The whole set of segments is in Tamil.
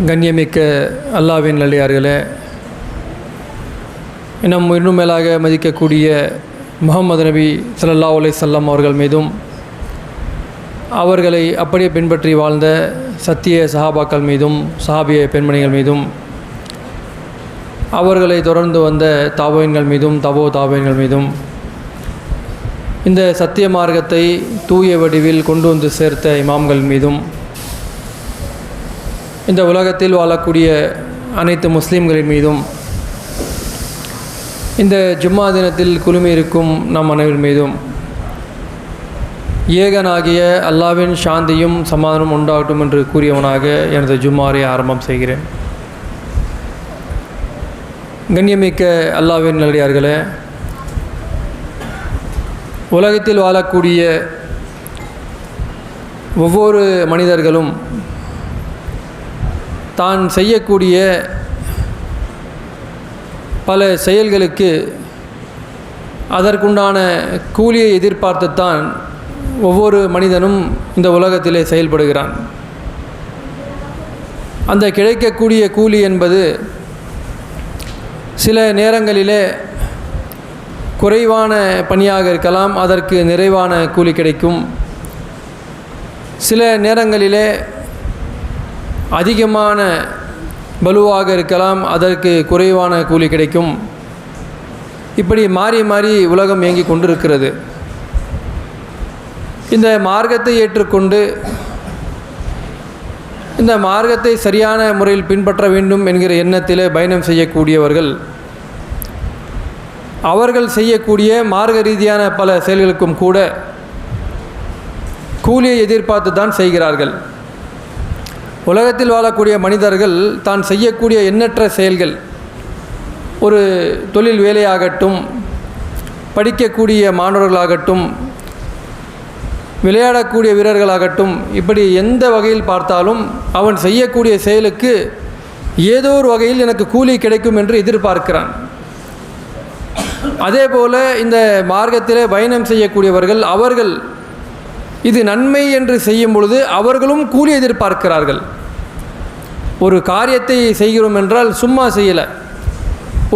கண்ணியமிக்க அல்லாவின் நல்லியார்களே இன்னும் இன்னும் மேலாக மதிக்கக்கூடிய முகமது நபி சல்லா உலை சல்லம் அவர்கள் மீதும் அவர்களை அப்படியே பின்பற்றி வாழ்ந்த சத்திய சஹாபாக்கள் மீதும் சஹாபிய பெண்மணிகள் மீதும் அவர்களை தொடர்ந்து வந்த தாபோயின்கள் மீதும் தபோ தாபோயின்கள் மீதும் இந்த சத்திய மார்க்கத்தை தூய வடிவில் கொண்டு வந்து சேர்த்த இமாம்கள் மீதும் இந்த உலகத்தில் வாழக்கூடிய அனைத்து முஸ்லீம்களின் மீதும் இந்த ஜும்மா தினத்தில் குழுமி இருக்கும் நம் அனைவர் மீதும் ஏகனாகிய அல்லாவின் சாந்தியும் சமாதானம் உண்டாகட்டும் என்று கூறியவனாக எனது ஜும்மாரை ஆரம்பம் செய்கிறேன். கண்ணியமிக்க அல்லாவின் நல்லடியார்களே உலகத்தில் வாழக்கூடிய ஒவ்வொரு மனிதர்களும் தான் செய்யக்கூடிய பல செயல்களுக்கு அதற்குண்டான கூலியை எதிர்பார்த்துத்தான் ஒவ்வொரு மனிதனும் இந்த உலகத்திலே செயல்படுகிறான். அந்த கிடைக்கக்கூடிய கூலி என்பது சில நேரங்களிலே குறைவான பணியாக இருக்கலாம் அதற்கு நிறைவான கூலி கிடைக்கும். சில நேரங்களிலே அதிகமான பலுவாக இருக்கலாம் அதற்கு குறைவான கூலி கிடைக்கும். இப்படி மாறி மாறி உலகம் இயங்கி கொண்டிருக்கிறது. இந்த மார்க்கத்தை ஏற்றுக்கொண்டு இந்த மார்க்கத்தை சரியான முறையில் பின்பற்ற வேண்டும் என்கிற எண்ணத்திலே பயணம் செய்யக்கூடியவர்கள் அவர்கள் செய்யக்கூடிய மார்க்க ரீதியான பல செயல்களுக்கும் கூட கூலியை எதிர்பார்த்து தான் செய்கிறார்கள். உலகத்தில் வாழக்கூடிய மனிதர்கள் தான் செய்யக்கூடிய எண்ணற்ற செயல்கள். ஒரு தொழில் வேலையாகட்டும் படிக்கக்கூடிய மாணவர்களாகட்டும் விளையாடக்கூடிய வீரர்களாகட்டும் இப்படி எந்த வகையில் பார்த்தாலும் அவன் செய்யக்கூடிய செயலுக்கு ஏதோ ஒரு வகையில் எனக்கு கூலி கிடைக்கும் என்று எதிர்பார்க்கிறான். அதே போல் இந்த மார்க்கத்திலே பயணம் செய்யக்கூடியவர்கள் அவர்கள் இது நன்மை என்று செய்யும் பொழுது அவர்களும் கூலி எதிர்பார்க்கிறார்கள். ஒரு காரியத்தை செய்கிறோம் என்றால் சும்மா செய்யலை.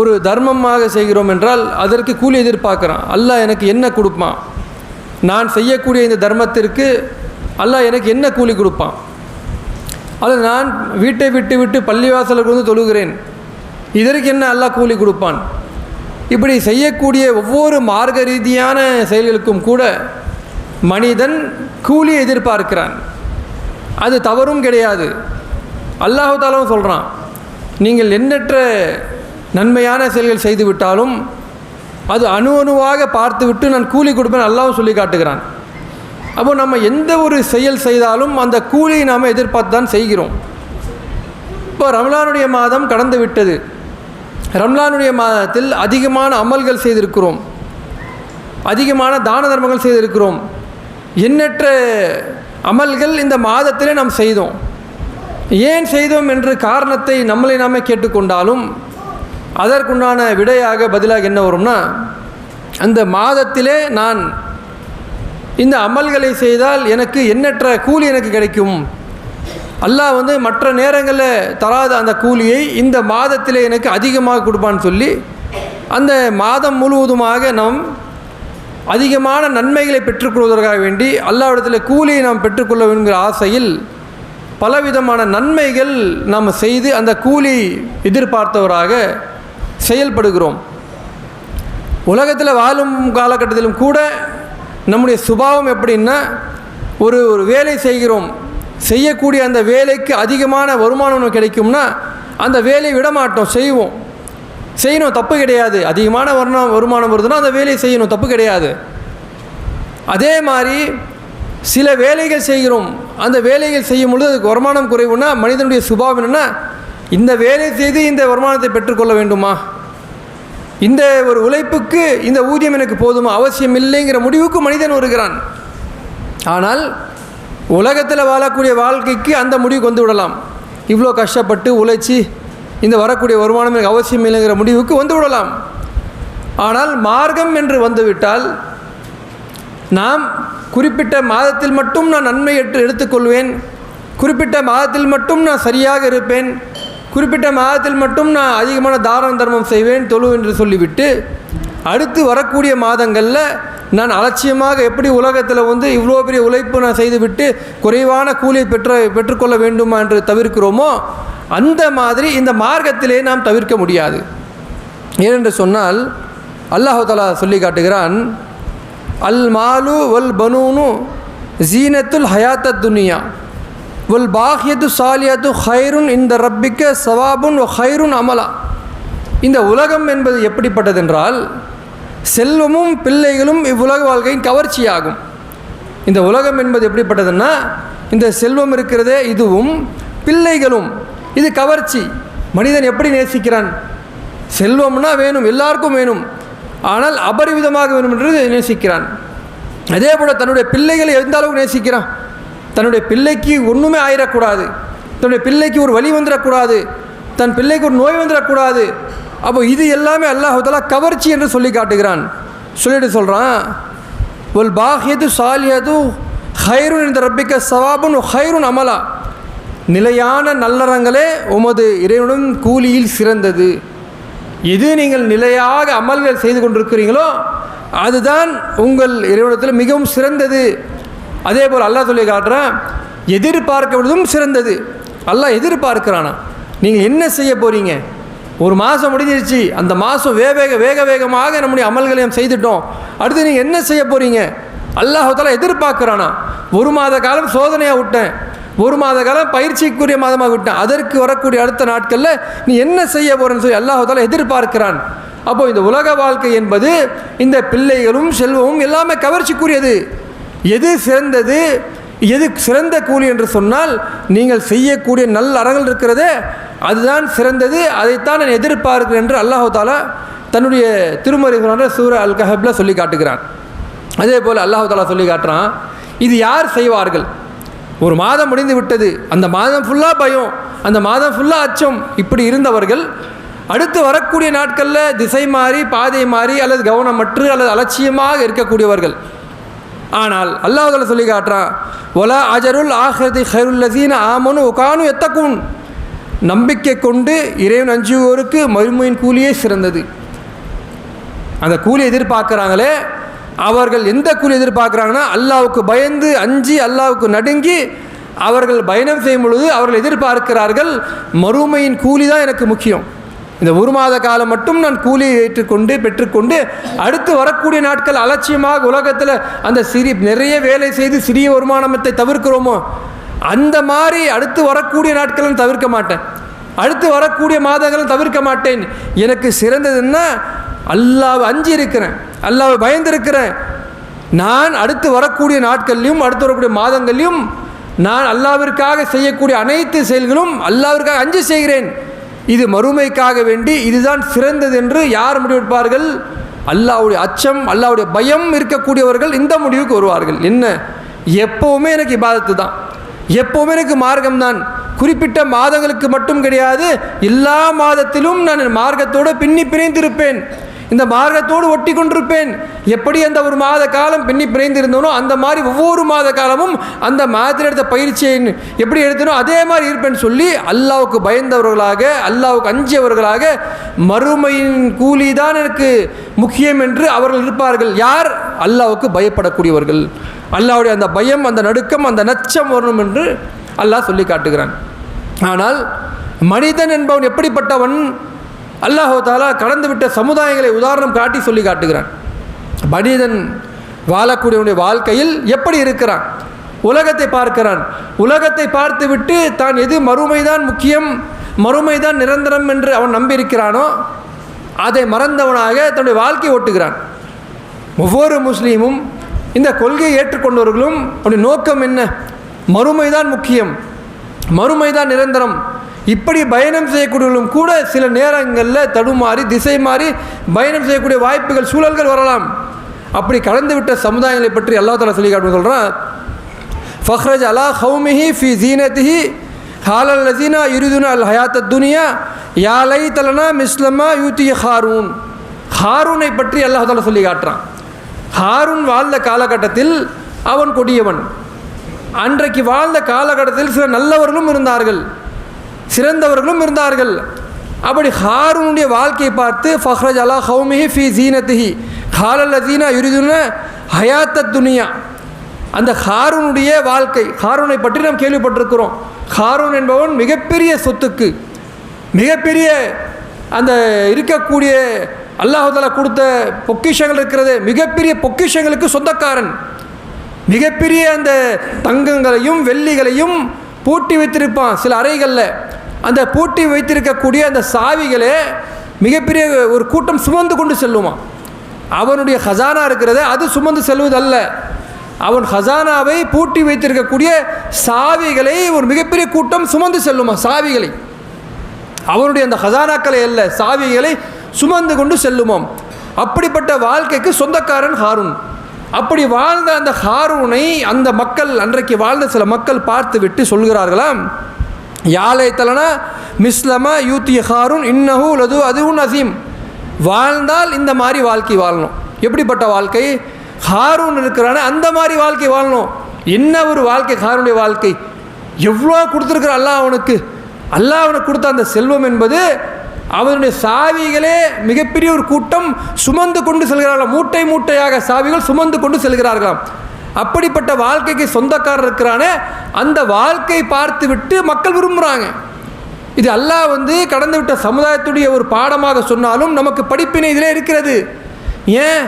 ஒரு தர்மமாக செய்கிறோம் என்றால் அதற்கு கூலி எதிர்பார்க்குறான். அல்லாஹ் எனக்கு என்ன கொடுப்பான்? நான் செய்யக்கூடிய இந்த தர்மத்திற்கு அல்லாஹ் எனக்கு என்ன கூலி கொடுப்பான்? அது நான் வீட்டை விட்டு விட்டு பள்ளிவாசலுக்கு வந்து தொழுகிறேன். இதற்கு என்ன அல்லாஹ் கூலி கொடுப்பான்? இப்படி செய்யக்கூடிய ஒவ்வொரு மார்க்க ரீதியான செயல்களுக்கும் கூட மனிதன் கூலி எதிர்பார்க்கிறான். அது தவறும் கிடையாது. அல்லாஹாலும் சொல்கிறான் நீங்கள் எண்ணற்ற நன்மையான செயல்கள் செய்து விட்டாலும் அது அணு அணுவாக பார்த்துவிட்டு நான் கூலி கொடுப்பேன் அல்லாவும் சொல்லி காட்டுகிறான். அப்போ நம்ம எந்த ஒரு செயல் செய்தாலும் அந்த கூலியை நாம் எதிர்பார்த்து தான் செய்கிறோம். இப்போ ரம்லானுடைய மாதம் கடந்து விட்டது. ரம்லானுடைய மாதத்தில் அதிகமான அமல்கள் செய்திருக்கிறோம். அதிகமான தான தர்மங்கள் செய்திருக்கிறோம். எண்ணற்ற அமல்கள் இந்த மாதத்திலே நாம் செய்தோம். ஏன் செய்தோம் என்ற காரணத்தை நம்மளை நாமே கேட்டுக்கொண்டாலும் அதற்குண்டான விடையாக பதிலாக என்ன வரும்னா அந்த மாதத்திலே நான் இந்த அமல்களை செய்தால் எனக்கு எண்ணற்ற கூலி எனக்கு கிடைக்கும். அல்லாஹ் வந்து மற்ற நேரங்களில் தராத அந்த கூலியை இந்த மாதத்திலே எனக்கு அதிகமாக கொடுப்பான்னு சொல்லி அந்த மாதம் முழுவதுமாக நாம் அதிகமான நன்மைகளை பெற்றுக்கொள்வதற்காக வேண்டி அல்லாவிடத்தில் கூலியை நாம் பெற்றுக்கொள்ள வேண்டுங்கிற ஆசையில் பலவிதமான நன்மைகள் நாம் செய்து அந்த கூலி எதிர்பார்த்தவராக செயல்படுகிறோம். உலகத்தில் வாழும் காலகட்டத்திலும் கூட நம்முடைய சுபாவம் எப்படின்னா ஒரு ஒரு வேலை செய்கிறோம். செய்யக்கூடிய அந்த வேலைக்கு அதிகமான வருமானம் கிடைக்கும்னா அந்த வேலையை விடமாட்டோம் செய்வோம். செய்யணும் தப்பு கிடையாது. அதிகமான வருமானம் வருமானம் வருதுன்னா அந்த வேலையை செய்யணும் தப்பு கிடையாது. அதே மாதிரி சில வேலைகள் செய்கிறோம். அந்த வேலைகள் செய்யும் பொழுது அதுக்கு வருமானம் குறைவுன்னா மனிதனுடைய சுபாவம் என்னென்னா இந்த வேலை செய்து இந்த வருமானத்தை பெற்றுக்கொள்ள வேண்டுமா? இந்த ஒரு உழைப்புக்கு இந்த ஊதியம் எனக்கு போதுமா? அவசியம் இல்லைங்கிற முடிவுக்கு மனிதன் வருகிறான். ஆனால் உலகத்தில் வாழக்கூடிய வாழ்க்கைக்கு அந்த முடிவுக்கு வந்து விடலாம். இவ்வளோ கஷ்டப்பட்டு உழைச்சி இந்த வரக்கூடிய வருமானம் எனக்கு அவசியம் இல்லைங்கிற முடிவுக்கு வந்துவிடலாம் ஆனால் மார்க்கம் என்று வந்துவிட்டால் நாம் குறிப்பிட்ட மாதத்தில் மட்டும் நான் நன்மை என்று எடுத்துக்கொள்வேன். குறிப்பிட்ட மாதத்தில் மட்டும் நான் சரியாக இருப்பேன். குறிப்பிட்ட மாதத்தில் மட்டும் நான் அதிகமான தானம் தர்மம் செய்வேன் தொழு என்று சொல்லிவிட்டு அடுத்து வரக்கூடிய மாதங்களில் நான் அலட்சியமாக எப்படி உலகத்தில் வந்து இவ்வளோ பெரிய உழைப்பு நான் செய்துவிட்டு குறைவான கூலியை பெற்ற பெற்றுக்கொள்ள வேண்டுமா என்று தவிர்க்கிறோமோ அந்த மாதிரி இந்த மார்க்கத்திலே நாம் தவிர்க்க முடியாது. ஏனென்று சொன்னால் அல்லாஹு தலா சொல்லி காட்டுகிறான் அல் மாலு வல் பனூனு ஜீனத்துல் ஹயாத்த துனியா வல் பாஹியத்து சாலியத்து ஹைருன் இந்த ரப்பிக்க சவாபுன் ஹைருன் அமலா. இந்த உலகம் என்பது எப்படிப்பட்டதென்றால் செல்வமும் பிள்ளைகளும் இவ்வுலக வாழ்க்கையின் கவர்ச்சியாகும். இந்த உலகம் என்பது எப்படிப்பட்டதுன்னா இந்த செல்வம் இருக்கிறதே இதுவும் பிள்ளைகளும். இது கவர்ச்சி. மனிதன் எப்படி நேசிக்கிறான்? செல்வம்னா வேணும் எல்லாருக்கும் வேணும். ஆனால் அபரிவிதமாக வேணும் என்று நேசிக்கிறான். அதே போல் தன்னுடைய பிள்ளைகளை எந்த அளவுக்கு நேசிக்கிறான்? தன்னுடைய பிள்ளைக்கு ஒன்றுமே ஆயிடக்கூடாது தன்னுடைய பிள்ளைக்கு ஒரு வழி வந்துடக்கூடாது தன் பிள்ளைக்கு ஒரு நோய் வந்துடக்கூடாது அப்போ இது எல்லாமே அல்லாஹால கவர்ச்சி என்று சொல்லி காட்டுகிறான். சொல்லிட்டு சொல்கிறான் ஒல் பாஹியது சாலியது ஹைருன் இந்த ரப்பிக்க சவாபுன் ஹைருன் அமலா. நிலையான நல்லறங்களே உமது இறைவனும் கூலியில் சிறந்தது. எது நீங்கள் நிலையாக அமல்கள் செய்து கொண்டிருக்கிறீங்களோ அதுதான் உங்கள் இறைவனத்தில் மிகவும் சிறந்தது. அதே போல் அல்லாஹ் சொல்லி காட்டுறான் எதிர்பார்க்கப்படுவதும் சிறந்தது. அல்லாஹ் எதிர்பார்க்கிறானா? நீங்கள் என்ன செய்ய போகிறீங்க ஒரு மாதம் முடிஞ்சிருச்சு. அந்த மாதம் வேக வேக வேக வேகமாக நம்முடைய அமல்களையும் செய்துட்டோம். அடுத்து நீங்கள் என்ன செய்ய போகிறீங்க அல்லாஹால எதிர்பார்க்குறானா? ஒரு மாத காலம் சோதனையாக விட்டேன். ஒரு மாத காலம் பயிற்சிக்குரிய மாதமாக விட்டேன். அதற்கு வரக்கூடிய அடுத்த நாட்களில் நீ என்ன செய்ய போகிறேன்னு சொல்லி அல்லாஹால எதிர்பார்க்கிறான். அப்போது இந்த உலக வாழ்க்கை என்பது இந்த பிள்ளைகளும் செல்வமும் எல்லாமே கவர்ச்சிக்குரியது. எது சிறந்தது? எது சிறந்த கூலி என்று சொன்னால் நீங்கள் செய்யக்கூடிய நல்ல அறங்கள் இருக்கிறதே அதுதான் சிறந்தது அதைத்தான் நான் எதிர்பார்க்கிறேன் என்று அல்லாஹு தாலா தன்னுடைய திருமறைகளான சூர அல் கஹப்ல சொல்லி காட்டுகிறான். அதே போல் அல்லாஹு தாலா சொல்லி காட்டுறான் இது யார் செய்வார்கள்? ஒரு மாதம் முடிந்து விட்டது அந்த மாதம் ஃபுல்லாக பயம் அந்த மாதம் ஃபுல்லாக அச்சம் இப்படி இருந்தவர்கள் அடுத்து வரக்கூடிய நாட்களில் திசை மாறி பாதை மாறி அல்லது கவனமற்று அல்லது அலட்சியமாக இருக்கக்கூடியவர்கள் ஆனால் அல்லாஹால சொல்லி காட்டுறான் ஒலா அஜருல் ஆஹதி ஹைருல்லசீன ஆமனு உகானு எத்தக்கும் நம்பிக்கை கொண்டு இறைவன் அஞ்சுவோருக்கு மறுமையின் கூலியே சிறந்தது. அந்த கூலி எதிர்பார்க்குறாங்களே அவர்கள் எந்த கூலி எதிர்பார்க்குறாங்கன்னா அல்லாவுக்கு பயந்து அஞ்சி அல்லாவுக்கு நடுங்கி அவர்கள் பயணம் செய்யும் பொழுது அவர்கள் எதிர்பார்க்கிறார்கள் மறுமையின் கூலி தான் எனக்கு முக்கியம். இந்த ஒரு மாத காலம் மட்டும் நான் கூலியை ஏற்றுக்கொண்டு பெற்றுக்கொண்டு அடுத்து வரக்கூடிய நாட்கள் அலட்சியமாக உலகத்தில் அந்த சிறி நிறைய வேலை செய்து சிறிய வருமானத்தை தவிர்க்கிறோமோ அந்த மாதிரி அடுத்து வரக்கூடிய நாட்களும் தவிர்க்க மாட்டேன். அடுத்து வரக்கூடிய மாதங்களும் தவிர்க்க மாட்டேன். எனக்கு சிறந்ததுன்னா அல்லாவை அஞ்சு இருக்கிறேன் அல்லாவை பயந்திருக்கிறேன். நான் அடுத்து வரக்கூடிய நாட்கள்லையும் அடுத்து வரக்கூடிய மாதங்கள்லையும் நான் அல்லாவிற்காக செய்யக்கூடிய அனைத்து செயல்களும் அல்லாவிற்காக அஞ்சு செய்கிறேன். இது மறுமைக்காக வேண்டி இதுதான் சிறந்தது என்று யார் முடிவெடுப்பார்கள்? அல்லாவுடைய அச்சம் அல்லாவுடைய பயம் இருக்கக்கூடியவர்கள் இந்த முடிவுக்கு வருவார்கள். என்ன? எப்போவுமே எனக்கு இபாதத்து தான். எப்போவுமே எனக்கு மார்க்கம் தான். குறிப்பிட்ட மாதங்களுக்கு மட்டும் கிடையாது எல்லா மாதத்திலும் நான் மார்க்கத்தோடு பின்னி பிணைந்திருப்பேன். இந்த மார்க்கத்தோடு ஒட்டி கொண்டிருப்பேன் எப்படி அந்த ஒரு மாத காலம் பின்னி பிணைந்திருந்தனோ அந்த மாதிரி ஒவ்வொரு மாத காலமும் அந்த மாதத்தில் எடுத்த பயிற்சியை எப்படி எடுத்தனோ அதே மாதிரி இருப்பேன்னு சொல்லி அல்லாவுக்கு பயந்தவர்களாக அல்லாவுக்கு அஞ்சியவர்களாக மறுமையின் கூலி தான் எனக்கு முக்கியம் என்று அவர்கள் இருப்பார்கள். யார்? அல்லாவுக்கு பயப்படக்கூடியவர்கள். அல்லாவுடைய அந்த பயம் அந்த நடுக்கம் அந்த நச்சம் வரணும் என்று அல்லாஹ் சொல்லி காட்டுகிறான். ஆனால் மனிதன் என்பவன் எப்படிப்பட்டவன்? அல்லாஹோ தாலா கடந்துவிட்ட சமுதாயங்களை உதாரணம் காட்டி சொல்லி காட்டுகிறான். மனிதன் வாழக்கூடியவனுடைய வாழ்க்கையில் எப்படி இருக்கிறான்? உலகத்தை பார்க்கிறான். உலகத்தை பார்த்துவிட்டு தான் எது மறுமைதான் முக்கியம் மறுமைதான் நிரந்தரம் என்று அவன் நம்பியிருக்கிறானோ அதை மறந்தவனாக தன்னுடைய வாழ்க்கை ஓட்டுகிறான். ஒவ்வொரு முஸ்லீமும் இந்த கொள்கையை ஏற்றுக்கொண்டவர்களும் அவனுடைய நோக்கம் என்ன? மறுமைதான் முக்கியம் மறுமைதான் நிரந்தரம் இப்படி பயணம் செய்யக்கூடியவர்களும் கூட சில நேரங்களில் தடுமாறி திசை மாறி பயணம் செய்யக்கூடிய வாய்ப்புகள் சூழல்கள் வரலாம். அப்படி கடந்து விட்ட சமுதாயங்களை பற்றி அல்லா தலா சொல்லி காட்டு சொல்கிறான் ஃபஹ்ரஜ் அலா ஹவுமிஹி ஃபி ஜீனத்திஹி ஹாலல் லசீனா இருதுனா அல் ஹயாத்த துனியா யாலை தலனா மிஸ்லமா யூத்தி ஹாரூன். ஹாரூனை பற்றி அல்லாஹ் தாலா சொல்லி காட்டுறான். ஹாரூன் வாழ்ந்த காலகட்டத்தில் அவன் கொடியவன். அன்றைக்கு வாழ்ந்த காலகட்டத்தில் சில நல்லவர்களும் இருந்தார்கள். சிறந்தவர்களும் இருந்தார்கள். அப்படி ஹாரூனுடைய வாழ்க்கையை பார்த்து ஃபஹ்ரஜ் அலா ஹவுமிஹி ஃபி ஜீனத்திஹி ஹாலல் அசீனா யுரிதுன ஹயாத்த துனியா. அந்த ஹாரூனுடைய வாழ்க்கை ஹாரூனை பற்றி நாம் கேள்விப்பட்டிருக்கிறோம். ஹாரூன் என்பவன் மிகப்பெரிய சொத்துக்கு மிகப்பெரிய அந்த இருக்கக்கூடிய அல்லாஹால கொடுத்த பொக்கிஷங்கள் இருக்கிறது. மிகப்பெரிய பொக்கிஷங்களுக்கு சொந்தக்காரன். மிகப்பெரிய அந்த தங்கங்களையும் வெள்ளிகளையும் பூட்டி வைத்திருப்பான் சில அறைகளில். அந்த பூட்டி வைத்திருக்கக்கூடிய அந்த சாவிகளே மிகப்பெரிய ஒரு கூட்டம் சுமந்து கொண்டு செல்லுவான் அவனுடைய ஹசானா இருக்கிறது அது சுமந்து செல்வதல்ல. அவன் ஹசானாவை பூட்டி வைத்திருக்கக்கூடிய சாவிகளை ஒரு மிகப்பெரிய கூட்டம் சுமந்து செல்லுமா சாவிகளை. அவனுடைய அந்த ஹசானாக்களை அல்ல சாவிகளை சுமந்து கொண்டு செல்லுமாம். அப்படிப்பட்ட வாழ்க்கைக்கு சொந்தக்காரன் ஹாரூன். அப்படி வாழ்ந்த அந்த ஹாரூனை அந்த மக்கள் அன்றைக்கு வாழ்ந்த சில மக்கள் பார்த்து விட்டு சொல்கிறார்களாம் யாழை தலனா மிஸ்லம யூத்திய ஹாரூன் இன்னஹு லது அதுவும் அசீம். வாழ்ந்தால் இந்த மாதிரி வாழ்க்கை வாழணும். எப்படிப்பட்ட வாழ்க்கை? ஹாரூன் இருக்கிறானே அந்த மாதிரி வாழ்க்கை வாழணும். என்ன ஒரு வாழ்க்கை? ஹாரூனுடைய வாழ்க்கை. எவ்வளோ கொடுத்துருக்குற அல்லாஹ் அவனுக்கு. அல்லாஹ் அவனுக்கு கொடுத்த அந்த செல்வம் என்பது அவருடைய சாவிகளே மிகப்பெரிய ஒரு கூட்டம் சுமந்து கொண்டு செல்கிறார்களாம். மூட்டை மூட்டையாக சாவிகள் சுமந்து கொண்டு செல்கிறார்களாம். அப்படிப்பட்ட வாழ்க்கைக்கு சொந்தக்காரர் இருக்கிறானே அந்த வாழ்க்கை பார்த்து விட்டு மக்கள் விரும்புகிறாங்க இது அல்லாஹ் வந்து கடந்து விட்ட சமுதாயத்துடைய ஒரு பாடமாக சொன்னாலும் நமக்கு படிப்பினை இதிலே இருக்கிறது. ஏன்?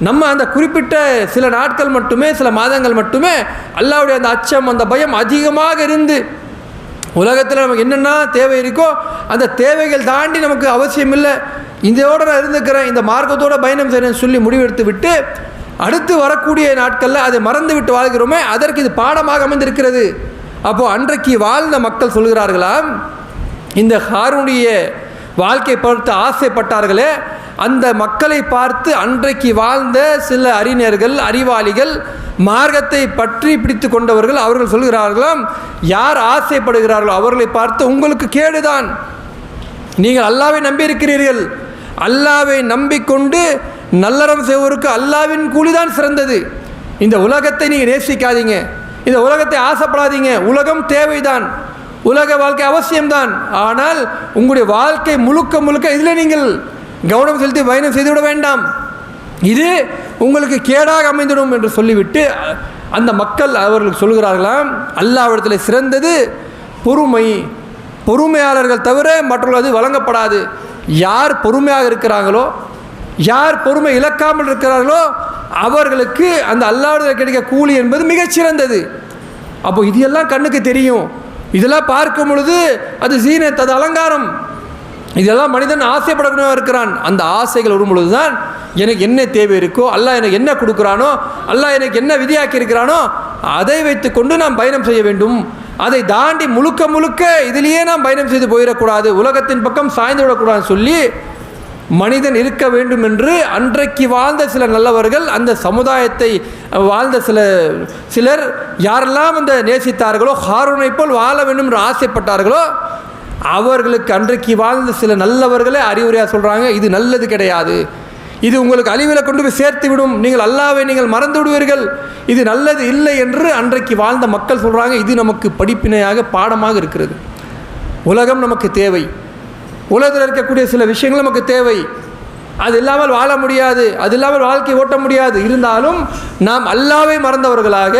நம்ம அந்த குறிப்பிட்ட சில நாட்கள் மட்டுமே சில மாதங்கள் மட்டுமே அல்லாவுடைய அந்த அச்சம் அந்த பயம் அதிகமாக இருந்து உலகத்தில் நமக்கு என்னென்ன தேவை இருக்கோ அந்த தேவைகள் தாண்டி நமக்கு அவசியம் இல்லை. இதோட நான் இருந்துக்கிறேன். இந்த மார்க்கத்தோட பயணம் செய்கிறேன்னு சொல்லி முடிவெடுத்து விட்டு அடுத்து வரக்கூடிய நாட்களில் அதை மறந்து விட்டு வாழ்கிறோமே. அதற்கு இது பாடமாக அமைந்திருக்கிறது. அப்போது அன்றைக்கு வாழ்ந்த மக்கள் சொல்கிறார்களாம் இந்த ஹாரூனுடைய வாழ்க்கை பார்த்து ஆசைப்பட்டார்களே அந்த மக்களை பார்த்து அன்றைக்கு வாழ்ந்த சில அறிஞர்கள் அறிவாளிகள் மார்க்கத்தை பற்றி பிடித்து கொண்டவர்கள் அவர்கள் சொல்கிறார்களாம் யார் ஆசைப்படுகிறார்களோ அவர்களை பார்த்து உங்களுக்கு கேடுதான். நீங்கள் அல்லாவை நம்பியிருக்கிறீர்கள். அல்லாவை நம்பிக்கொண்டு நல்லறம் செய்வோருக்கு அல்லாவின் கூலிதான் சிறந்தது. இந்த உலகத்தை நீங்கள் நேசிக்காதீங்க. இந்த உலகத்தை ஆசைப்படாதீங்க. உலகம் தேவைதான். உலக வாழ்க்கை அவசியம்தான். ஆனால் உங்களுடைய வாழ்க்கை முழுக்க முழுக்க இதில் நீங்கள் கவனம் செலுத்தி பயணம் செய்துவிட வேண்டாம். இது உங்களுக்கு கேடாக அமைந்துடும் என்று சொல்லிவிட்டு அந்த மக்கள் அவர்களுக்கு சொல்கிறார்களாம் அல்லாவிடத்தில் சிறந்தது பொறுமை. பொறுமையாளர்கள் தவிர மற்றவர்கள் அது வழங்கப்படாது. யார் பொறுமையாக இருக்கிறாங்களோ யார் பொறுமை இழக்காமல் இருக்கிறார்களோ அவர்களுக்கு அந்த அல்லாவிடத்தில் கிடைக்க கூலி என்பது மிகச்சிறந்தது. அப்போ இது எல்லாம் கண்ணுக்கு தெரியும். இதெல்லாம் பார்க்கும் பொழுது அது சீனத் அது அலங்காரம். இதெல்லாம் மனிதன் ஆசைப்படக்கூடிய இருக்கிறான். அந்த ஆசைகள் வரும் பொழுது தான் எனக்கு என்ன தேவை இருக்கோ அல்லாஹ் எனக்கு என்ன கொடுக்குறானோ அல்லாஹ் எனக்கு என்ன விதியாக்கி இருக்கிறானோ அதை வைத்துக்கொண்டு நாம் பயணம் செய்ய வேண்டும். அதை தாண்டி முழுக்க முழுக்க இதிலேயே நாம் பயணம் செய்து போயிடக்கூடாது. உலகத்தின் பக்கம் சாய்ந்து விடக்கூடாதுன்னு சொல்லி மனிதன் இருக்க வேண்டும் என்று அன்றைக்கு வாழ்ந்த சில நல்லவர்கள் அந்த சமுதாயத்தை வாழ்ந்த சில சிலர் யாரெல்லாம் அந்த நேசித்தார்களோ ஹாரூனை போல் வாழ வேண்டும் என்று ஆசைப்பட்டார்களோ அவர்களுக்கு அன்றைக்கு வாழ்ந்த சில நல்லவர்களே அறிவுரையாக சொல்கிறாங்க இது நல்லது கிடையாது. இது உங்களுக்கு அழிவில் கொண்டு போய் சேர்த்து விடும். நீங்கள் அல்லாவை நீங்கள் மறந்து விடுவீர்கள். இது நல்லது இல்லை என்று அன்றைக்கு வாழ்ந்த மக்கள் சொல்கிறாங்க இது நமக்கு படிப்பினையாக பாடமாக இருக்கிறது. உலகம் நமக்கு தேவை. உலகத்தில் இருக்கக்கூடிய சில விஷயங்கள் நமக்கு தேவை. அது இல்லாமல் வாழ முடியாது. அது இல்லாமல் வாழ்க்கை ஓட்ட முடியாது. இருந்தாலும் நாம் அல்லாவை மறந்தவர்களாக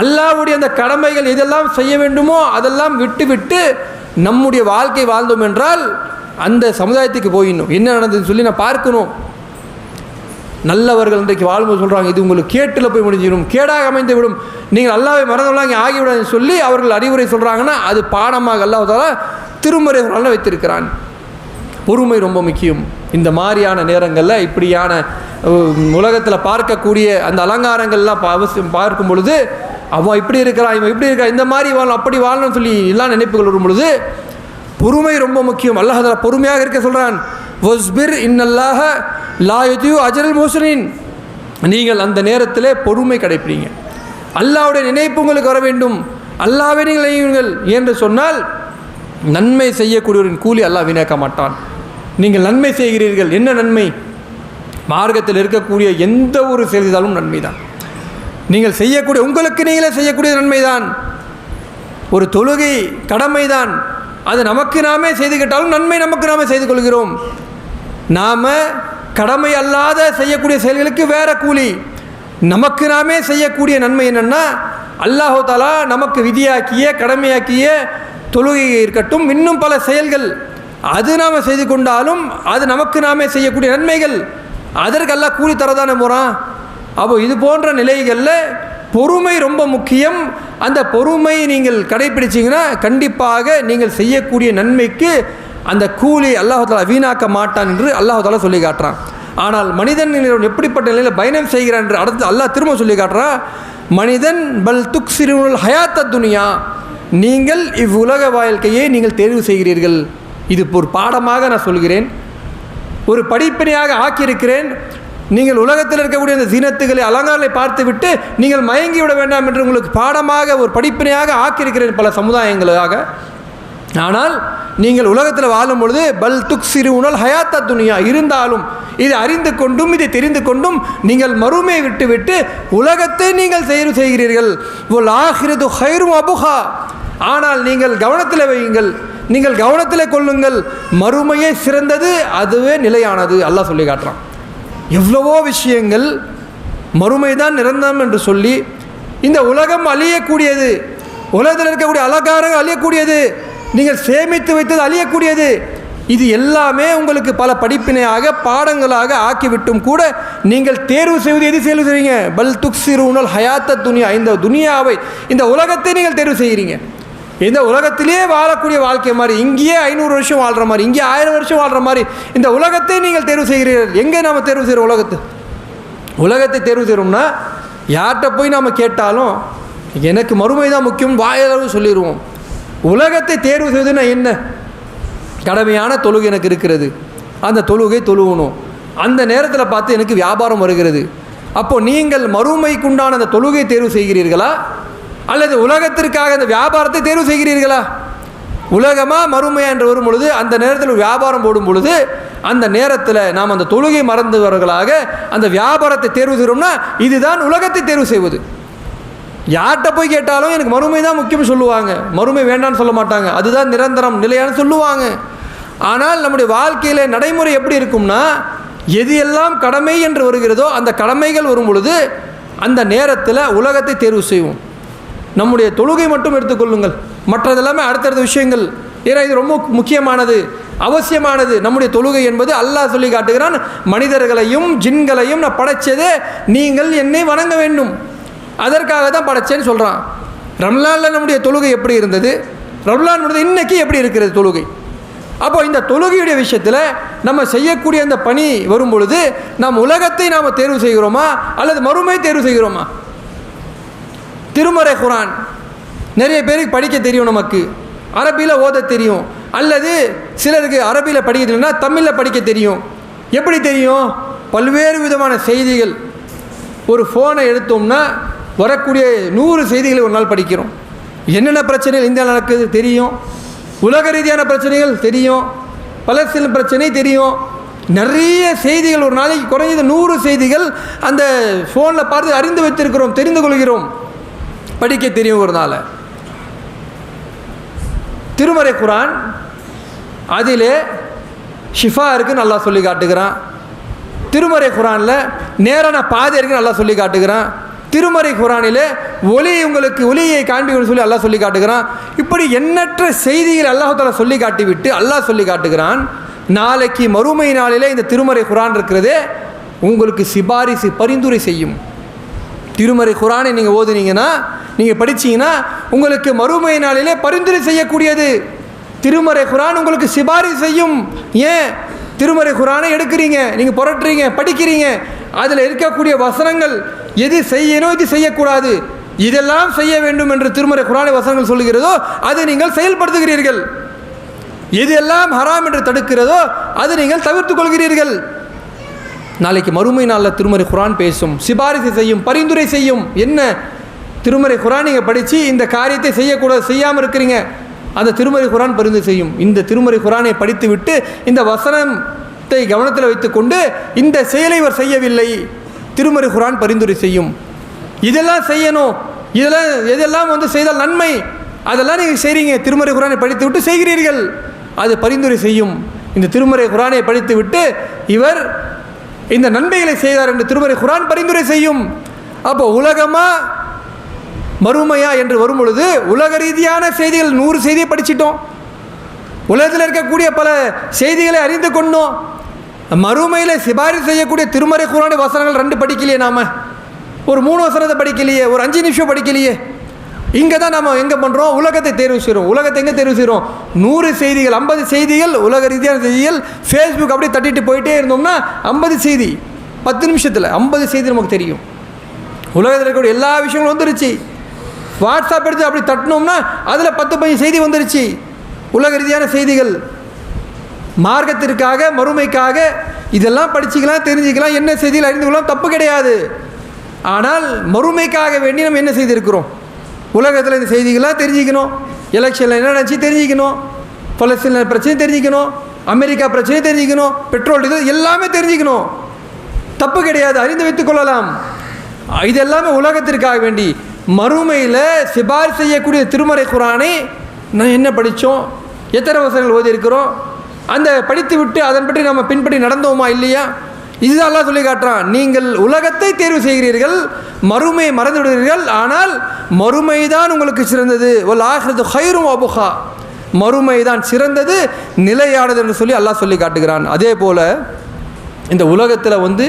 அல்லாவுடைய அந்த கடமைகள் இதெல்லாம் செய்ய வேண்டுமோ அதெல்லாம் விட்டு விட்டு நம்முடைய வாழ்க்கை வாழ்ந்தோம் என்றால் அந்த சமுதாயத்துக்கு போயிடணும். என்ன நடந்ததுன்னு சொல்லி நான் பார்க்கணும். நல்லவர்கள் இன்றைக்கு வாழும்போது சொல்கிறாங்க இது உங்களுக்கு கேட்டில் போய் முடிஞ்சிடும் கேடாக அமைந்து விடும் நீங்கள் அல்லாவை மறந்துவிடலாம் இங்கே ஆகிவிடாதுன்னு சொல்லி அவர்கள் அறிவுரை சொல்கிறாங்கன்னா அது பாடமாக அல்லாவதால் திருமுறை வைத்திருக்கிறான். பொறுமை ரொம்ப முக்கியம். இந்த மாதிரியான நேரங்களில் இப்படியான உலகத்தில் பார்க்கக்கூடிய அந்த அலங்காரங்கள்லாம் பா- அவசியம் பார்க்கும் பொழுது அவன் இப்படி இருக்கிறான் இவன் இப்படி இருக்கா இந்த மாதிரி வாழணும் அப்படி வாழணும்னு சொல்லி எல்லாம் நினைப்புகள் வரும் பொழுது பொறுமை ரொம்ப முக்கியம். அல்லாஹ் பொறுமையாக இருக்க சொல்கிறான் வஸ்பிர் இன்னல்லாஹ லாயுதியு அஜரல் மோசனின் நீங்கள் அந்த நேரத்தில் பொறுமை கடைப்பிடிங்க. அல்லாவுடைய நினைப்பு உங்களுக்கு வர வேண்டும். அல்லாவே நீங்கள் நினைவுங்கள் என்று சொன்னால் நன்மை செய்யக்கூடியவரின் கூலி அல்லாஹ் வீணாக்க மாட்டான். நீங்கள் நன்மை செய்கிறீர்கள். என்ன நன்மை? மார்க்கத்தில் இருக்கக்கூடிய எந்த ஒரு செய்தாலும் நன்மை தான் நீங்கள் செய்யக்கூடிய உங்களுக்கு நீங்களே செய்யக்கூடிய நன்மை தான் ஒரு தொழுகை கடமை தான் அது நமக்கு நாமே செய்துக்கிட்டாலும் நன்மை நமக்கு நாமே செய்து கொள்கிறோம். நாம் கடமை அல்லாத செய்யக்கூடிய செயல்களுக்கு வேற கூலி. நமக்கு நாமே செய்யக்கூடிய நன்மை என்னென்னா அல்லாஹு தாலா நமக்கு விதியாக்கிய கடமையாக்கிய தொழுகை இருக்கட்டும் இன்னும் பல செயல்கள் அது நாம் செய்து கொண்டாலும் அது நமக்கு நாமே செய்யக்கூடிய நன்மைகள். அதற்கு கூலி தரதானே போகிறான் அப்போ இது போன்ற நிலைகளில் பொறுமை ரொம்ப முக்கியம். அந்த பொறுமை நீங்கள் கடைபிடிச்சிங்கன்னா கண்டிப்பாக நீங்கள் செய்யக்கூடிய நன்மைக்கு அந்த கூலி அல்லாஹாலா வீணாக்க மாட்டான் என்று அல்லாஹாலா சொல்லி காட்டுறான். ஆனால் மனிதன் எப்படிப்பட்ட நிலையில் பயணம் செய்கிறான் என்று அடுத்து அல்லாஹ் திரும்ப சொல்லி காட்டுறான் மனிதன் பல் துக் சிறுவல் ஹயாத்த துனியா நீங்கள் இவ்வுலக வாழ்க்கையை நீங்கள் தேர்வு செய்கிறீர்கள் இது ஒரு பாடமாக நான் சொல்கிறேன். ஒரு படிப்பினையாக ஆக்கியிருக்கிறேன். நீங்கள் உலகத்தில் இருக்கக்கூடிய அந்த சீனத்துகளை அலங்காரங்களை பார்த்துவிட்டு நீங்கள் மயங்கி விட வேண்டாம் என்று உங்களுக்கு பாடமாக ஒரு படிப்பினையாக ஆக்கியிருக்கிறேன் பல சமுதாயங்களாக. ஆனால் நீங்கள் உலகத்தில் வாழும் பொழுது பல் துக் சிறு உணல் ஹயாத்தா துனியா இருந்தாலும் இதை அறிந்து கொண்டும் இதை தெரிந்து கொண்டும் நீங்கள் மறுமை விட்டுவிட்டு உலகத்தை நீங்கள் செயல் செய்கிறீர்கள். உல் ஆஹிரது ஹைரும் அபுஹா ஆனால் நீங்கள் கவனத்தில் வையுங்கள் நீங்கள் கவனத்தில் கொள்ளுங்கள் மறுமையே சிறந்தது அதுவே நிலையானது அல்லாஹ் சொல்லி காட்டுறான். எவ்வளவோ விஷயங்கள் மறுமை தான் நிரந்தரம் என்று சொல்லி இந்த உலகம் அழியக்கூடியது உலகத்தில் இருக்கக்கூடிய அலங்காரங்கள் அழியக்கூடியது நீங்கள் சேமித்து வைத்தது அழியக்கூடியது. இது எல்லாமே உங்களுக்கு பல படிப்பினையாக பாடங்களாக ஆக்கிவிட்டும் கூட நீங்கள் தேர்வு செய்வது எது தேர்வு செய்வீங்க பல் துக்சிரு உணல் ஹயாத்த துனியா இந்த துனியாவை இந்த உலகத்தை நீங்கள் தேர்வு செய்கிறீங்க. இந்த உலகத்திலேயே வாழக்கூடிய வாழ்க்கை மாதிரி இங்கேயே ஐநூறு வருஷம் வாழ்கிற மாதிரி இங்கே ஆயிரம் வருஷம் வாழ்கிற மாதிரி இந்த உலகத்தை நீங்கள் தேர்வு செய்கிறீர்கள். எங்கே நாம் தேர்வு செய்கிறோம் உலகத்தை? உலகத்தை தேர்வு செய்கிறோம்னா யார்கிட்ட போய் நாம் கேட்டாலும் எனக்கு மறுமை தான் முக்கியம் வாயளவு சொல்லிடுவோம் உலகத்தை தேர்வு செய்வதுன்னா என்ன? கடமையான தொழுகை எனக்கு இருக்கிறது. அந்த தொழுகை தொழுகணும். அந்த நேரத்தில் பார்த்து எனக்கு வியாபாரம் வருகிறது. அப்போது நீங்கள் மறுமைக்குண்டான அந்த தொழுகை தேர்வு செய்கிறீர்களா? அல்லது உலகத்திற்காக அந்த வியாபாரத்தை தேர்வு செய்கிறீர்களா? உலகமாக மறுமையா என்று வரும் பொழுது அந்த நேரத்தில் வியாபாரம் போடும் பொழுது அந்த நேரத்தில் நாம் அந்த தொழுகை மறந்தவர்களாக அந்த வியாபாரத்தை தேர்வு செய்கிறோம்னா இதுதான் உலகத்தை தேர்வு செய்வது. யார்கிட்ட போய் கேட்டாலும் எனக்கு மறுமை தான் முக்கியம் சொல்லுவாங்க. மறுமை வேண்டாம்னு சொல்ல மாட்டாங்க. அதுதான் நிரந்தரம் நிலையான சொல்லுவாங்க. ஆனால் நம்முடைய வாழ்க்கையில் நடைமுறை எப்படி இருக்கும்னா எது எல்லாம் கடமை என்று வருகிறதோ அந்த கடமைகள் வரும் பொழுது அந்த நேரத்தில் உலகத்தை தேர்வு செய்வோம். நம்முடைய தொழுகை மட்டும் எடுத்துக்கொள்ளுங்கள் மற்றதெல்லாமே அடுத்தடுத்த விஷயங்கள். ஏன்னா இது ரொம்ப முக்கியமானது அவசியமானது. நம்முடைய தொழுகை என்பது அல்லாஹ் சொல்லி காட்டுகிறான் மனிதர்களையும் ஜின்களையும் நான் படைச்சதே நீங்கள் என்னை வணங்க வேண்டும். அதற்காக தான் படைச்சேன்னு சொல்கிறான் ரம்லானில் நம்முடைய தொழுகை எப்படி இருந்தது? ரம்லான் இன்றைக்கி எப்படி இருக்கிறது தொழுகை? அப்போ இந்த தொழுகையுடைய விஷயத்தில் நம்ம செய்யக்கூடிய அந்த பணி வரும் பொழுது நாம் உலகத்தை நாம் தேர்வு செய்கிறோமா? அல்லது மறுமை தேர்வு செய்கிறோமா? திருமறை குரான். நிறைய பேருக்கு படிக்க தெரியும் நமக்கு. அரபியில் ஓத தெரியும். அல்லது சிலருக்கு அரபியில் படிக்க தெரியும்னா தமிழில் படிக்க தெரியும். எப்படி தெரியும்? பல்வேறு விதமான செய்திகள். ஒரு ஃபோனை எடுத்தோம்னா வரக்கூடிய நூறு செய்திகளை ஒரு நாள் படிக்கிறோம். என்னென்ன பிரச்சனைகள் இந்தியாவில் நடக்குது தெரியும். உலக ரீதியான பிரச்சனைகள் தெரியும். பலஸ்தீன் பிரச்சனை தெரியும். நிறைய செய்திகள் ஒரு நாளைக்கு குறைஞ்சது நூறு செய்திகள் அந்த ஃபோனில் பார்த்து அறிந்து வைத்திருக்கிறோம் தெரிந்து கொள்கிறோம். படிக்க தெரியும் ஒரு நாள். திருமறை குரான் அதிலே ஷிஃபா இருக்குன்னு நல்லா சொல்லி காட்டுகிறான். திருமறை குரானில் நேரான பாதை இருக்குன்னு நல்லா சொல்லி காட்டுகிறான். திருமறை குரானில் ஒளி உங்களுக்கு ஒளியை காண்பிக்கணும்னு சொல்லி அல்லாஹ் சொல்லி காட்டுகிறான். இப்படி எண்ணற்ற செய்திகள் அல்லாஹால சொல்லி காட்டிவிட்டு அல்லாஹ் சொல்லி காட்டுகிறான் நாளைக்கு மறுமை நாளிலே இந்த திருமறை குரான் இருக்கிறதே உங்களுக்கு சிபாரிசு பரிந்துரை செய்யும். திருமறை குரானை நீங்கள் ஓதுனீங்கன்னா நீங்கள் படிச்சீங்கன்னா உங்களுக்கு மறுமை நாளிலே பரிந்துரை செய்யக்கூடியது. திருமறை குரான் உங்களுக்கு சிபாரிசு செய்யும். ஏன்? திருமறை குரானை எடுக்கிறீங்க நீங்கள் புரட்டுறீங்க படிக்கிறீங்க. அதில் இருக்கக்கூடிய வசனங்கள் எது செய்யணும் இது செய்யக்கூடாது. இதெல்லாம் செய்ய வேண்டும் என்று திருமறை குரானை வசனங்கள் சொல்லுகிறதோ அதை நீங்கள் செயல்படுத்துகிறீர்கள். எது எல்லாம் ஹராம் என்று தடுக்கிறதோ அதை நீங்கள் தவிர்த்து கொள்கிறீர்கள். நாளைக்கு மறுமை நாளில் திருமறை குரான் பேசும் சிபாரிசு செய்யும் பரிந்துரை செய்யும் என்ன? திருமறை குரான் நீங்கள் படித்து இந்த காரியத்தை செய்யக்கூடாது செய்யாமல் இருக்கிறீங்க. அந்த திருமறை குரான் பரிந்துரை செய்யும். இந்த திருமறை குரானை படித்துவிட்டு இந்த வசனத்தை கவனத்தில் வைத்துக்கொண்டு இந்த செயலை இவர் செய்யவில்லை. திருமறை குரான் பரிந்துரை செய்யும். இதெல்லாம் செய்யணும். இதெல்லாம் எதெல்லாம் வந்து செய்தால் நன்மை. அதெல்லாம் நீங்கள் செய்கிறீங்க திருமறை குரானை படித்து விட்டு செய்கிறீர்கள். அது பரிந்துரை செய்யும். இந்த திருமறை குரானை படித்து விட்டு இவர் இந்த நன்மைகளை செய்தார் என்று திருமறை குரான் பரிந்துரை செய்யும். அப்போ உலகமா? மறுமையா என்று வரும் பொழுது உலக ரீதியான செய்திகள் நூறு செய்தியை படிச்சிட்டோம். உலகத்தில் இருக்கக்கூடிய பல செய்திகளை அறிந்து கொண்டோம். மறுமையில் சிபாரிசு செய்யக்கூடிய திருமறை குரான வசனங்கள் ரெண்டு படிக்கலையே நாம. ஒரு மூணு வசனத்தை படிக்கலையே ஒரு அஞ்சு நிமிஷம் படிக்கலையே. இங்கே தான் நம்ம எங்கே பண்ணுறோம் உலகத்தை தேர்வு செய்கிறோம் உலகத்தை எங்கே தேர்வு செய்கிறோம் நூறு செய்திகள் ஐம்பது செய்திகள் உலக ரீதியான செய்திகள் ஃபேஸ்புக் அப்படியே தட்டிட்டு போயிட்டே இருந்தோம்னா ஐம்பது செய்தி. பத்து நிமிஷத்தில் ஐம்பது செய்தி நமக்கு தெரியும். உலகத்தில் இருக்கக்கூடிய எல்லா விஷயங்களும் வந்துருச்சு. வாட்ஸ்அப் எடுத்து அப்படி தட்டினோம்னா அதில் பத்து பதினஞ்சு செய்தி வந்துருச்சு. உலக ரீதியான செய்திகள். மார்க்கத்திற்காக மறுமைக்காக இதெல்லாம் படிச்சுக்கலாம் தெரிஞ்சுக்கலாம் என்ன செய்தியில் அறிந்து கொள்ளலாம் தப்பு கிடையாது. ஆனால் மறுமைக்காக வேண்டி நம்ம என்ன செய்திருக்கிறோம்? உலகத்தில் இந்த செய்திகள்லாம் தெரிஞ்சுக்கணும். எலெக்ஷனில் என்ன நினச்சி தெரிஞ்சுக்கணும். பலஸ்தீன பிரச்சனை தெரிஞ்சுக்கணும். அமெரிக்கா பிரச்சனை தெரிஞ்சுக்கணும். பெட்ரோல் டீசல் எல்லாமே தெரிஞ்சுக்கணும். தப்பு கிடையாது அறிந்து வைத்துக் கொள்ளலாம். இது எல்லாமே உலகத்திற்காக வேண்டி. மறுமையில் சிபாரிசு செய்யக்கூடிய திருமறை குரானை நான் என்ன படித்தோம்? எத்தனை வசனங்கள் ஓதி இருக்கிறோம் அந்த படித்து விட்டு அதன் பற்றி நம்ம பின்பற்றி நடந்தோமா இல்லையா? இதுதான் சொல்லி காட்டுறான். நீங்கள் உலகத்தை தேர்வு செய்கிறீர்கள் மறுமை மறந்து விடுகிறீர்கள் ஆனால் மறுமை தான் உங்களுக்கு சிறந்தது. ஒல் ஆகிறது ஹைரும் அபுஹா மறுமை தான் சிறந்தது நிலையானது என்று சொல்லி அல்லாஹ் சொல்லி காட்டுகிறான். அதே போல் இந்த உலகத்தில் வந்து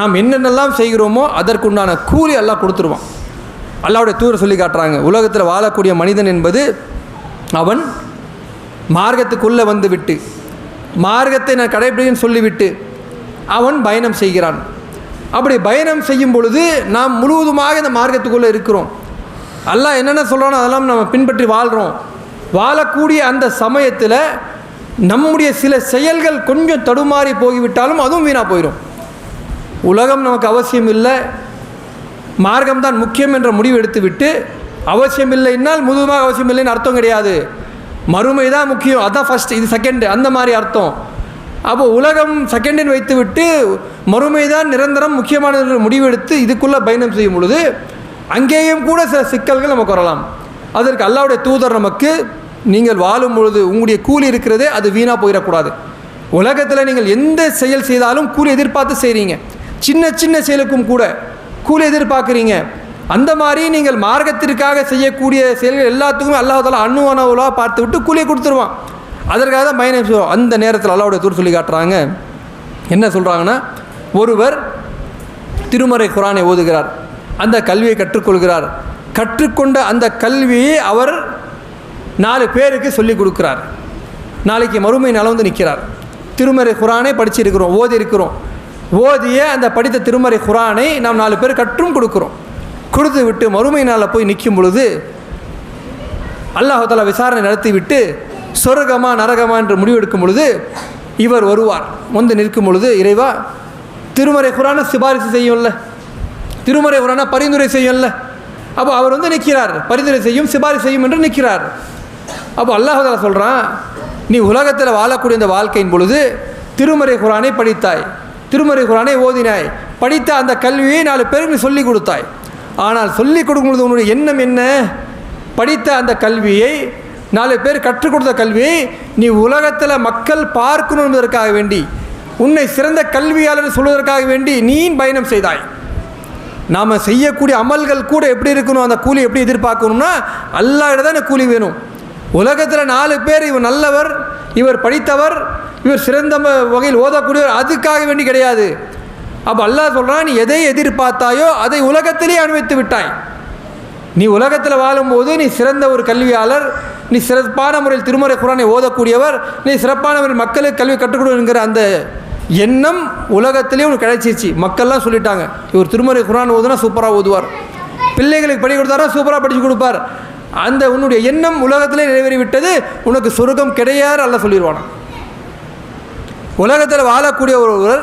நாம் என்னென்னலாம் செய்கிறோமோ அதற்குண்டான கூலி எல்லாம் கொடுத்துருவான். அல்லாவுடைய தூர சொல்லி காட்டுறாங்க. உலகத்தில் வாழக்கூடிய மனிதன் என்பது அவன் மார்க்கத்துக்குள்ளே வந்துவிட்டு மார்க்கத்தை நான் கடைபிடின்னு சொல்லிவிட்டு அவன் பயணம் செய்கிறான். அப்படி பயணம் செய்யும் பொழுது நாம் முழுவதுமாக இந்த மார்க்கத்துக்குள்ளே இருக்கிறோம். அல்லாஹ் என்னென்ன சொல்கிறானோ அதெல்லாம் நம்ம பின்பற்றி வாழ்கிறோம் வாழக்கூடிய அந்த சமயத்தில் நம்முடைய சில செயல்கள் கொஞ்சம் தடுமாறி போய்விட்டாலும் அதுவும் வீணாக போயிடும் உலகம் நமக்கு அவசியம் இல்லை. மார்க்கம் தான் முக்கியம் என்ற முடிவு எடுத்துவிட்டு அவசியம் இல்லைன்னால் முழுவதுமாக அவசியம் இல்லைன்னு அர்த்தம் கிடையாது. மறுமை தான் முக்கியம். அதான் ஃபஸ்ட் இது செகண்டு அந்த மாதிரி அர்த்தம். அப்போ உலகம் செகண்டில் வைத்துவிட்டு மறுமை தான் நிரந்தரம் முக்கியமானது முடிவெடுத்து இதுக்குள்ளே பயணம் செய்யும் பொழுது அங்கேயும் கூட சில சிக்கல்கள் நமக்கு வரலாம். அதற்கு அல்லாவுடைய தூதர் நமக்கு நீங்கள் வாழும் பொழுது உங்களுடைய கூலி இருக்கிறதே அது வீணாக போயிடக்கூடாது. உலகத்தில் நீங்கள் எந்த செயல் செய்தாலும் கூலி எதிர்பார்த்து செய்கிறீங்க சின்ன சின்ன செயலுக்கும் கூட கூலி எதிர்பார்க்குறீங்க. அந்த மாதிரி நீங்கள் மார்க்கத்திற்காக செய்யக்கூடிய செயல்கள் எல்லாத்துக்குமே அல்லாஹால அணுவனவுலாக பார்த்து விட்டு கூலியை கொடுத்துருவான். அதற்காக தான் பயணம் செய்வோம். அந்த நேரத்தில் அல்லாவுடைய தூர் சொல்லி காட்டுறாங்க. என்ன சொல்கிறாங்கன்னா ஒருவர் திருமறை குரானை ஓதுகிறார். அந்த கல்வியை கற்றுக்கொள்கிறார். கற்றுக்கொண்ட அந்த கல்வியை அவர் நாலு பேருக்கு சொல்லிக் கொடுக்குறார். நாளைக்கு மறுமை நலந்து நிற்கிறார். திருமறை குரானை படிச்சிருக்கிறோம் ஓதி இருக்கிறோம் ஓதிய அந்த படித்த திருமறை குரானை நாம் நாலு பேர் கற்றும் கொடுக்குறோம். கொடுத்து விட்டு மறுமை நாளில் போய் நிற்கும் பொழுது அல்லாஹால விசாரணை நடத்திவிட்டு சொர்க்கமா நரகமா என்று முடிவெடுக்கும் பொழுது இவர் வருவார். வந்து நிற்கும் பொழுது இறைவா திருமறை குரானை சிபாரிசு செய்யும்ல. திருமறை குரான பரிந்துரை செய்யும்ல. அப்போ அவர் வந்து நிற்கிறார். பரிந்துரை செய்யும் சிபாரிசு செய்யும் என்று நிற்கிறார். அப்போ அல்லாஹால சொல்கிறான் நீ உலகத்தில் வாழக்கூடிய இந்த வாழ்க்கையின் பொழுது திருமறை குரானை படித்தாய். திருமறை குரானை ஓதினாய். படித்த அந்த கல்வியை நாலு பேருக்கு நீ சொல்லிக் கொடுத்தாய். ஆனால் சொல்லிக் கொடுக்கும்போது உன்னுடைய எண்ணம் என்ன? படித்த அந்த கல்வியை நாலு பேர் கற்றுக் கொடுத்த கல்வியை நீ உலகத்தில் மக்கள் பார்க்கணும் என்பதற்காக வேண்டி உன்னை சிறந்த கல்வியாளர் சொல்வதற்காக வேண்டி நீ பயணம் செய்தாய். நாம் செய்யக்கூடிய அமல்கள் கூட எப்படி இருக்கணும்? அந்த கூலி எப்படி எதிர்பார்க்கணும்னா அல்லாஹ்ட தான் கூலி வேணும். உலகத்தில் நாலு பேர் இவர் நல்லவர் இவர் படித்தவர் இவர் சிறந்த வகையில் ஓதக்கூடியவர் அதுக்காக வேண்டி கிடையாது. அப்போ அல்லாஹ் சொல்கிறான் நீ எதை எதிர்பார்த்தாயோ அதை உலகத்திலே அனுபவித்து விட்டாய். நீ உலகத்தில் வாழும்போது நீ சிறந்த ஒரு கல்வியாளர் நீ சிறப்பான முறையில் திருமுறை குரானை ஓதக்கூடியவர் நீ சிறப்பான முறையில் மக்களுக்கு கல்வி கற்றுக்கொடுங்கிற அந்த எண்ணம் உலகத்திலே உனக்கு கிடைச்சிருச்சு. மக்கள்லாம் சொல்லிட்டாங்க இவர் திருமறை குரான் ஓதுனா சூப்பராக ஓதுவார். பிள்ளைகளுக்கு படி கொடுத்தாரா சூப்பராக படித்து கொடுப்பார். அந்த உன்னுடைய எண்ணம் உலகத்திலே நிறைவேறிவிட்டது உனக்கு சொர்க்கம் கிடையாது அல்ல சொல்லிடுவானா உலகத்தில் வாழக்கூடிய ஒருவர்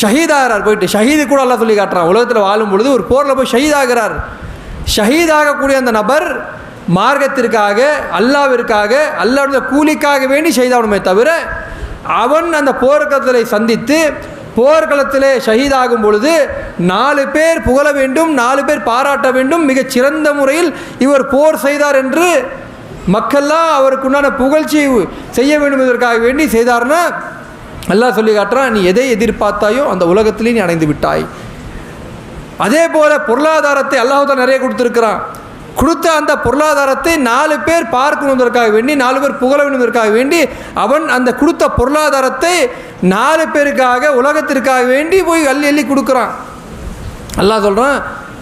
ஷஹீதாகிறார் போயிட்டு ஷஹீது கூட எல்லாம் சொல்லி காட்டுறான். உலகத்தில் வாழும் பொழுது ஒரு போரில் போய் ஷஹீதாகிறார். ஷஹீதாகக்கூடிய அந்த நபர் மார்க்கத்திற்காக அல்லாவிற்காக அல்லாவுடைய கூலிக்காக வேண்டி ஷஹீதாகணுமே தவிர அவன் அந்த போர்க்களத்தை சந்தித்து போர்க்களத்திலே ஷஹீதாகும் பொழுது நாலு பேர் புகழ வேண்டும் நாலு பேர் பாராட்ட வேண்டும் மிகச் சிறந்த முறையில் இவர் போர் செய்தார் என்று மக்கள்லாம் அவருக்குண்டான புகழ்ச்சி செய்ய வேண்டும் இதற்காக வேண்டி செய்தார்னா அல்லாஹ் சொல்லி காட்டுறான் நீ எதை எதிர்பார்த்தாயோ அந்த உலகத்திலே நீ அடைந்து விட்டாய். அதே போல் பொருளாதாரத்தை அல்லாஹ் தான் நிறைய கொடுத்துருக்கிறான். கொடுத்த அந்த பொருளாதாரத்தை நாலு பேர் பார்க்கணுவதற்காக வேண்டி நாலு பேர் புகழ வேண்டுவதற்காக வேண்டி அவன் அந்த கொடுத்த பொருளாதாரத்தை நாலு பேருக்காக உலகத்திற்காக வேண்டி போய் அள்ளி அள்ளி கொடுக்குறான். அல்லாஹ் சொல்கிறான்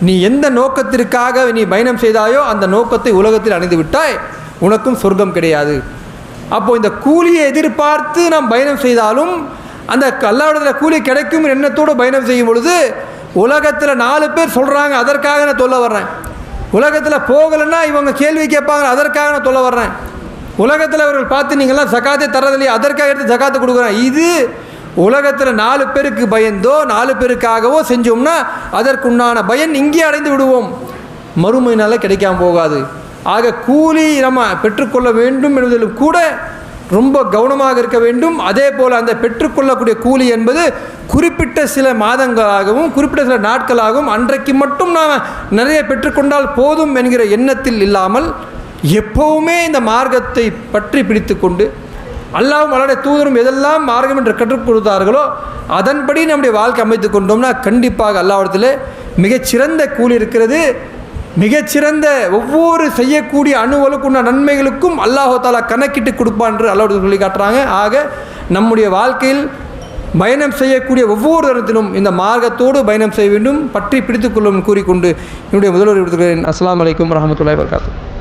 நீ எந்த நோக்கத்திற்காக நீ பயணம் செய்தாயோ அந்த நோக்கத்தை உலகத்தில் அணிந்து விட்டாய். உனக்கும் சொர்க்கம் கிடையாது. அப்போது இந்த கூலியை எதிர்பார்த்து நாம் பயணம் செய்தாலும் அந்த அல்லாவிடத்தில் கூலி கிடைக்கும் எண்ணத்தோடு பயணம் செய்யும் பொழுது உலகத்தில் நாலு பேர் சொல்கிறாங்க அதற்காக நான் சொல்ல வர்றேன். உலகத்தில் போகலைன்னா இவங்க கேள்வி கேட்பாங்க அதற்காக நான் சொல்ல வர்றேன். உலகத்தில் அவர்கள் பார்த்து நீங்கள்லாம் சக்காத்தை தரதில்லையே அதற்காக எடுத்து சக்காத்தை கொடுக்குறேன். இது உலகத்தில் நாலு பேருக்கு பயந்தோ நாலு பேருக்காகவோ செஞ்சோம்னா அதற்குண்டான பயன் இங்கே அடைந்து விடுவோம். மறுமையினால் கிடைக்காம போகாது. ஆக கூலி நம்ம பெற்றுக்கொள்ள வேண்டும் என்பதிலும் கூட ரொம்ப கவனமாக இருக்க வேண்டும். அதே போல் அந்த பெற்றுக்கொள்ளக்கூடிய கூலி என்பது குறிப்பிட்ட சில மாதங்களாகவும் குறிப்பிட்ட சில நாட்களாகவும் அன்றைக்கு மட்டும் நாம் நிறைய பெற்றுக்கொண்டால் போதும் என்கிற எண்ணத்தில் இல்லாமல் எப்போவுமே இந்த மார்க்கத்தை பற்றி பிடித்து கொண்டு அல்லாவும் அவருடைய தூதரும் எதெல்லாம் மார்க்கம் என்று கற்றுக் கொடுத்தார்களோ அதன்படி நம்முடைய வாழ்க்கை அமைத்து கொண்டோம்னா கண்டிப்பாக அல்லாவிடத்தில் மிகச்சிறந்த கூலி இருக்கிறது. மிகச்சிறந்த ஒவ்வொரு செய்யக்கூடிய அணுவலுக்குள்ள நன்மைகளுக்கும் அல்லாஹோ தாலா கணக்கிட்டு கொடுப்பான் அல்லாஹ் சொல்லி காட்டுறாங்க. ஆக நம்முடைய வாழ்க்கையில் பயணம் செய்யக்கூடிய ஒவ்வொரு இடத்திலும் இந்த மார்க்கத்தோடு பயணம் செய்ய வேண்டும். பற்றி பிடித்துக்கொள்ளும் கூறிக்கொண்டு என்னுடைய முதல்வர் விடுத்துக்கிறேன் அஸ்லாம் வலைக்கம் வரமத்துல வர்காத்து